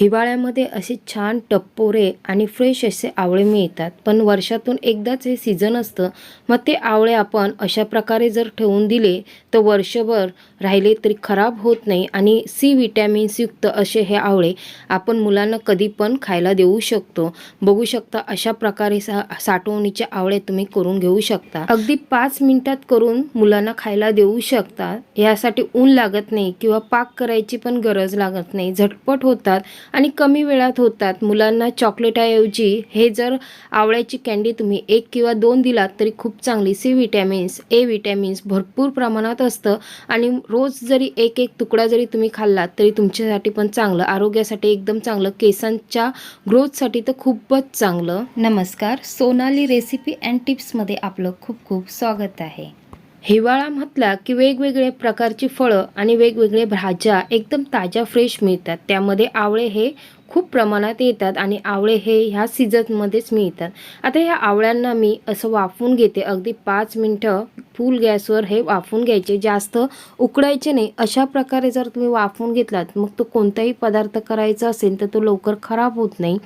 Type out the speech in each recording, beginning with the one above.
हिवाळ्यामध्ये असे छान टप्पोरे आणि फ्रेश असे आवळे मिळतात. पण वर्षातून एकदाच हे सीझन असतं. मग ते आवळे आपण अशा प्रकारे जर ठेवून दिले तर वर्षभर राहिले तरी खराब होत नाही आणि सी विटॅमिन्सयुक्त असे हे आवळे आपण मुलांना कधी पण खायला देऊ शकतो. बघू शकता अशा प्रकारे सा साठवणीचे आवळे तुम्ही करून घेऊ शकता. अगदी पाच मिनिटात करून मुलांना खायला देऊ शकता. यासाठी ऊन लागत नाही किंवा पाक करायची पण गरज लागत नाही. झटपट होतात आणि कमी वेळात होतात. मुलांना चॉकलेटाऐवजी हे जर आवळ्याची कँडी तुम्ही एक किंवा दोन दिलात तरी खूप चांगली. सी विटॅमिन्स ए विटॅमिन्स भरपूर प्रमाणात असतं. आणि रोज जरी एक एक तुकडा जरी तुम्ही खाल्लात तरी तुमच्यासाठी पण चांगलं. आरोग्यासाठी एकदम चांगलं. केसांच्या ग्रोथसाठी तर खूपच चांगलं. नमस्कार. सोनाली रेसिपी अँड टिप्समध्ये आपलं खूप खूप स्वागत आहे. हिवाळा म्हटला की वेगवेगळे प्रकारची फळं आणि वेगवेगळे भाज्या एकदम ताज्या फ्रेश मिळतात. त्यामध्ये आवळे हे खूप प्रमाणात येतात आणि आवळे हे ह्या सीझनमध्येच मिळतात. आता ह्या आवळ्यांना मी असं वाफवून घेते. अगदी पाच मिनटं फुल गॅसवर हे वाफवून घ्यायचे. जास्त उकडायचे नाही. अशा प्रकारे जर तुम्ही वाफवून घेतलात मग तो कोणताही पदार्थ करायचा असेल तर तो लवकर खराब होत नाही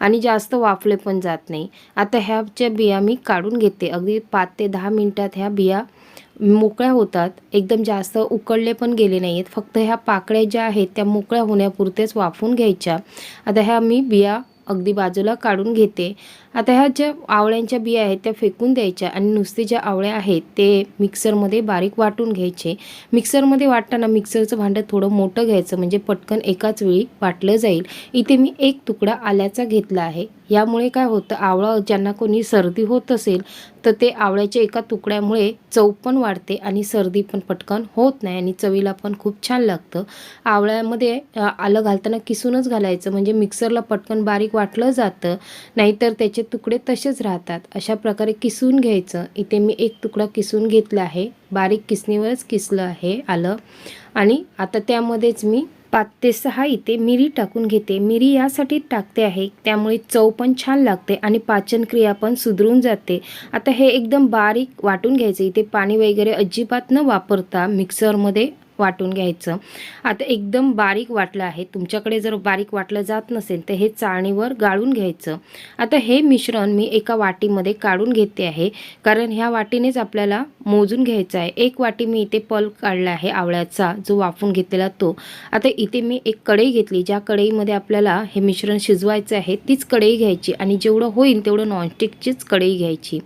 आणि जास्त वाफले पण जात नाही. आता ह्याच्या बिया मी काढून घेते. अगदी पाच ते दहा मिनटात ह्या बिया मोकळ्या होतात. एकदम जास्त उकळले पण गेले नाही आहेत फक्त ह्या पाकळ्या ज्या आहेत त्या मोकळ्या होण्यापुरतेच वाफवून घ्यायच्या. आता ह्या मी बिया अगदी बाजूला काढून घेते. आता ह्या ज्या आवळ्यांच्या बिया आहेत त्या फेकून द्यायच्या आणि नुसते ज्या आवळ्या आहेत ते मिक्सरमध्ये बारीक वाटून घ्यायचे. मिक्सरमध्ये वाटताना मिक्सरचं भांडं थोडं मोठं घ्यायचं म्हणजे पटकन एकाच वेळी वाटलं जाईल. इथे मी एक तुकडा आल्याचा घेतला आहे. यामुळे काय होतं आवळा ज्यांना कोणी सर्दी होत असेल तर ते आवळ्याच्या एका तुकड्यामुळे चव पण वाढते आणि सर्दी पण पटकन होत नाही आणि चवीला पण खूप छान लागतं. आवळ्यामध्ये आलं घालताना किसूनच घालायचं म्हणजे मिक्सरला पटकन बारीक वाटलं जातं. नाहीतर त्याचे तुकडे तसेच राहतात अशा प्रकारे किसून घ्यायचं. इथे मी एक तुकडा किसून घेतला आहे. बारीक किसणीवरच किसलं आहे आलं. आणि आता त्यामध्येच मी पाच ते सहा इथे मिरी टाकून घेते. मिरी यासाठी टाकते आहे. त्यामुळे चव पण छान लागते आणि पाचनक्रिया पण सुधरून जाते. आता हे एकदम बारीक वाटून घ्यायचं. इथे पाणी वगैरे अजिबात न वापरता मिक्सरमध्ये वाटून घ्यायचं. आता एकदम बारीक वाटलं आहे. तुमच्याकडे जर बारीक वाटलं जात नसेल तर हे चाळणीवर गाळून घ्यायचं. आता हे मिश्रण मी एका वाटीमध्ये काढून घेते आहे. कारण ह्या वाटीनेच आपल्याला मोजून घ्यायचं आहे. एक वाटी मी इथे पल्प काढला आहे आवळ्याचा जो वाफून घेतलेला तो. आता इथे मी एक कढई घेतली. ज्या कढईमध्ये आपल्याला हे मिश्रण शिजवायचं आहे तीच कढई घ्यायची आणि जेवढं होईल तेवढं नॉनस्टिकचीच कढई घ्यायची.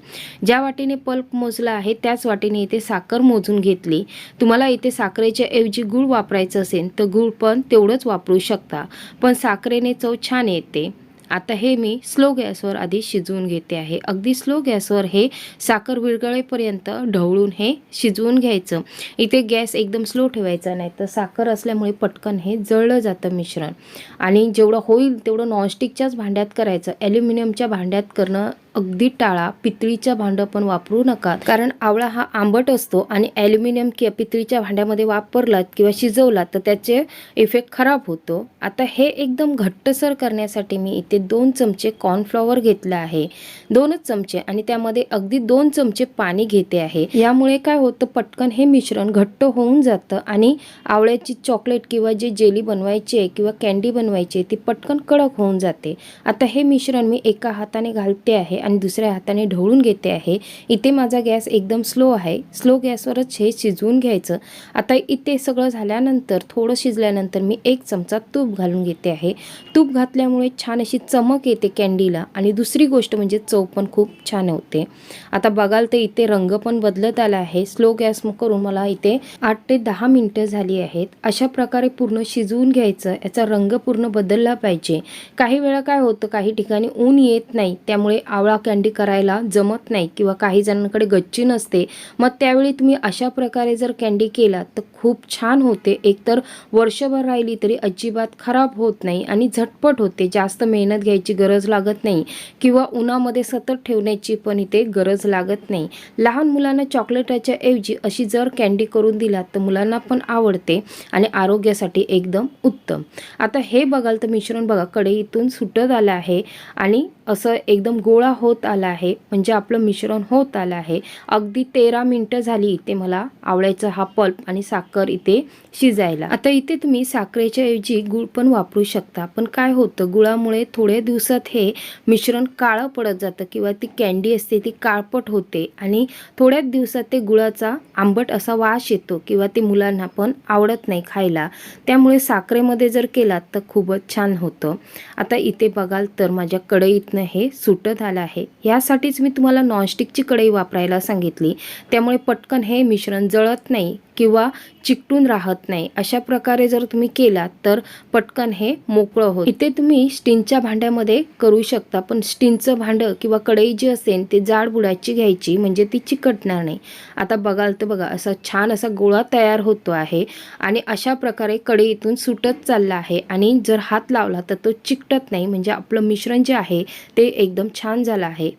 ज्या वाटीने पल्प मोजला आहे त्याच वाटीने इथे साखर मोजून घेतली. तुम्हाला इथे साखरेचे ऐवजी गूळ वापरायचं असेल तर गूळ पण तेवढंच वापरू शकता. पण साखरेने चव छान येते. आता हे मी स्लो गॅसवर आधी शिजवून घेते आहे. अगदी स्लो गॅसवर हे साखर विरगळेपर्यंत ढवळून हे शिजवून घ्यायचं. इथे गॅस एकदम स्लो ठेवायचा नाही तर साखर असल्यामुळे पटकन हे जळलं जातं मिश्रण. आणि जेवढं होईल तेवढं नॉनस्टिकच्याच भांड्यात करायचं. ॲल्युमिनियमच्या भांड्यात करणं अगदी टाळा पितळीच्या भांडं पण वापरू नका कारण आवळा हा आंबट असतो आणि ॲल्युमिनियम किंवा पितळीच्या भांड्यामध्ये वापरलात किंवा शिजवलात तर त्याचे इफेक्ट खराब होतो. आता हे एकदम घट्टसर करण्यासाठी मी इथे दोन चमचे कॉर्नफ्लॉवर घेतलं आहे. दोनच चमचे आणि त्यामध्ये अगदी दोन चमचे पाणी घेते आहे. यामुळे काय होतं पटकन हे मिश्रण घट्ट होऊन जातं आणि आवळ्याची चॉकलेट किंवा जे जेली बनवायची आहे किंवा कॅन्डी बनवायची आहे ती पटकन कडक होऊन जाते. आता हे मिश्रण मी एका हाताने घालते आहे आणि दुसऱ्या हाताने ढवळून घेते आहे. इथे माझा गॅस एकदम स्लो आहे. स्लो गॅसवरच हे शिजवून घ्यायचं. आता इथे सगळं झाल्यानंतर थोडं शिजल्यानंतर मी एक चमचा तूप घालून घेते आहे. तूप घातल्यामुळे छान अशी चमक येते कॅन्डीला आणि दुसरी गोष्ट म्हणजे चव पण खूप छान होते. आता बघाल तर इथे रंग पण बदलत आला आहे. स्लो गॅस करून मला इथे आठ ते दहा मिनटं झाली आहेत. अशा प्रकारे पूर्ण शिजवून घ्यायचं. याचा रंग पूर्ण बदलला पाहिजे. काही वेळा काय होतं काही ठिकाणी ऊन येत नाही. त्यामुळे आवळा कॅन्डी करायला जमत नाही किंवा काही जणांकडे गच्ची नसते मग त्यावेळी तुम्ही अशा प्रकारे जर कॅन्डी केला तर खूप छान होते. एकतर वर्षभर राहिली तरी अजिबात खराब होत नाही आणि झटपट होते. जास्त मेहनत घ्यायची गरज लागत नाही किंवा उन्हामध्ये सतत ठेवण्याची पण इथे गरज लागत नाही. लहान मुलांना चॉकलेटाच्या ऐवजी अशी जर कॅन्डी करून दिलात तर मुलांना पण आवडते आणि आरोग्यासाठी एकदम उत्तम. आता हे बघाल तर मिश्रण बघा कढईतून सुटत आलं आहे आणि असं एकदम गोळा होत आला आहे म्हणजे आपलं मिश्रण होत आलं आहे. अगदी तेरा मिनटं झाली इथे मला आवळ्याचा हा पल्प आणि साखर इथे शिजायला. आता इथे तुम्ही साखरेच्या ऐवजी गुळ पण वापरू शकता पण काय होतं गुळामुळे थोड्या दिवसात हे मिश्रण काळं पडत जातं किंवा ती कॅन्डी असते ती काळपट होते आणि थोड्याच दिवसात ते गुळाचा आंबट असा वास येतो किंवा ते मुलांना पण आवडत नाही खायला. त्यामुळे साखरेमध्ये जर केलात तर खूपच छान होतं. आता इथे बघाल तर माझ्या कढईतनं हे सुटत आलं आहे. यासाठीच मी तुम्हाला नॉनस्टिकची कढई वापरायला सांगितली. त्यामुळे पटकन हे मिश्रण जळत नाही. किंवा चिकटून राहत नाही. अशा प्रकारे जर तुम्ही केलात तर पटकन हे मोकळं होईल. इथे तुम्ही स्टीनच्या भांड्यामध्ये करू शकता पण स्टीनचं भांडं किंवा कढई जी असेल ते जाड बुडाची घ्यायची म्हणजे ती चिकटणार नाही. आता बघाल तर बघा असा छान असा गोळा तयार होतो आहे आणि अशा प्रकारे कढईतून सुटत चालला आहे आणि जर हात लावला तर तो चिकटत नाही. म्हणजे आपलं मिश्रण जे आहे ते एकदम छान झालं आहे.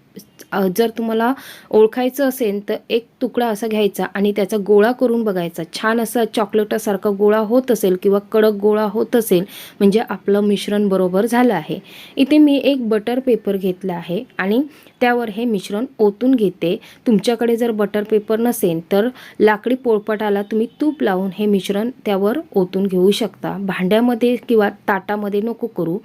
जर तुम्हाला ओळखायचं असेल तर एक तुकडा असा घ्यायचा आणि त्याचा गोळा करून बघायचा. छान असा चॉकलेटासारखा गोळा होत असेल किंवा कडक गोळा होत असेल म्हणजे आपलं मिश्रण बरोबर झालं आहे. इथे मी एक बटर पेपर घेतला आहे आणि त्यावर हे मिश्रण ओतून घेते. तुमच्याकडे जर बटर पेपर नसेल तर लाकडी पोळपटाला तुम्ही तूप लावून हे मिश्रण त्यावर ओतून घेऊ शकता. भांड्यामध्ये किंवा ताटामध्ये नको करू.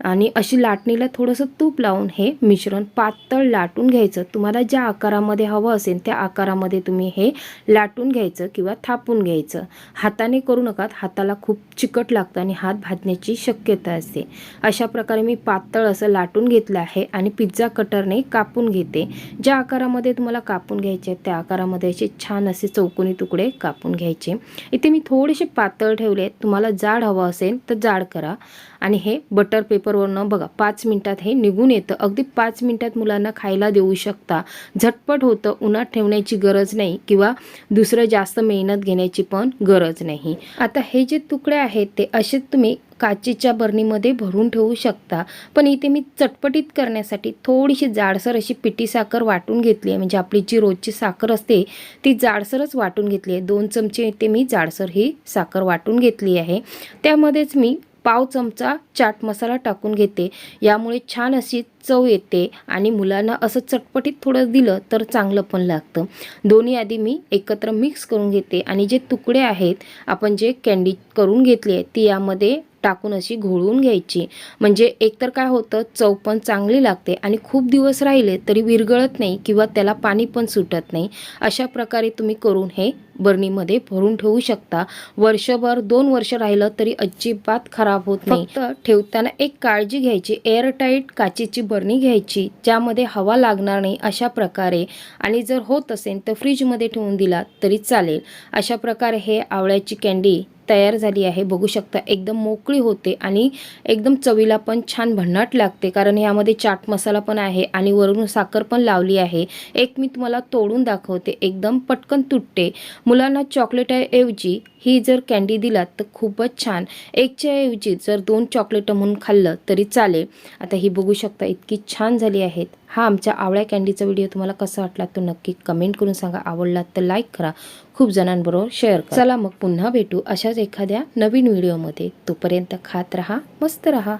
आणि अशी लाटणीला थोडंसं तूप लावून हे मिश्रण पातळ लाटून घ्यायचं. तुम्हाला ज्या आकारामध्ये हवं असेल त्या आकारामध्ये तुम्ही हे लाटून घ्यायचं किंवा थापून घ्यायचं. हाताने करू नका हाताला खूप चिकट लागतं आणि हात भाजण्याची शक्यता असते. अशा प्रकारे मी पातळ असं लाटून घेतलं आहे आणि पिझ्झा कटरने कापून घेते. ज्या आकारामध्ये तुम्हाला कापून घ्यायचे आहेत त्या आकारामध्ये असे छान असे चौकोनी तुकडे कापून घ्यायचे. इथे मी थोडेसे पातळ ठेवले तुम्हाला जाड हवं असेल तर जाड करा. आणि हे बटर पेपरवरनं बघा पाच मिनटात हे निघून येतं. अगदी पाच मिनटात मुलांना खायला देऊ शकता. झटपट होतं उन्हात ठेवण्याची गरज नाही किंवा दुसरं जास्त मेहनत घेण्याची पण गरज नाही. आता हे जे तुकडे आहेत ते असेच तुम्ही काचेच्या बरणीमध्ये भरून ठेवू शकता. पण इथे मी चटपटीत करण्यासाठी थोडीशी जाडसर अशी पिठी साखर वाटून घेतली आहे. म्हणजे आपली जी रोजची साखर असते ती जाडसरच वाटून घेतली आहे. दोन चमचे इथे मी जाडसर ही साखर वाटून घेतली आहे. त्यामध्येच मी पाव चमचा चाट मसाला टाकून घेते. यामुळे छान अशी चव येते आणि मुलांना असं चटपटीत थोडं दिलं तर चांगलं पण लागतं. दोन्ही आधी मी एकत्र मिक्स करून घेते आणि जे तुकडे आहेत आपण जे कॅन्डी करून घेतली आहे ती यामध्ये टाकून अशी घोळवून घ्यायची. म्हणजे एकतर काय होतं चव पण चांगली लागते आणि खूप दिवस राहिले तरी विरगळत नाही किंवा त्याला पाणी पण सुटत नाही. अशा प्रकारे तुम्ही करून हे बरणीमध्ये भरून ठेवू शकता. वर्षभर दोन वर्ष राहिलं तरी अजिबात खराब होत नाही. तर ठेवताना एक काळजी घ्यायची एअरटाईट काचेची बरणी घ्यायची ज्यामध्ये हवा लागणार नाही अशा प्रकारे. आणि जर होत असेल तर फ्रीजमध्ये ठेवून दिला तरी चालेल. अशा प्रकारे हे आवळ्याची कॅन्डी तयार झाली आहे. बघू शकता एकदम मोकळी होते आणि एकदम चवीला पण छान भन्नाट लागते. कारण यामध्ये चाट मसाला पण आहे आणि वरून साखर पण लावली आहे. एक मी तुम्हाला तोडून दाखवते. एकदम पटकन तुटते. मुलांना चॉकलेटऐवजी ही जर कॅन्डी दिलात तर खूपच छान. एकच्याऐवजी जर दोन चॉकलेटं म्हणून खाल्लं तरी चालेल. आता ही बघू शकता इतकी छान झाली आहेत. हा आमच्या आवळ्या कॅन्डीचा व्हिडिओ तुम्हाला कसा वाटला तो नक्की कमेंट करून सांगा. आवडला तर लाईक करा. खूप जणांबरोबर शेअर चला मग पुन्हा भेटू अशाच एखाद्या नवीन व्हिडिओमध्ये तोपर्यंत खात रहा मस्त रहा.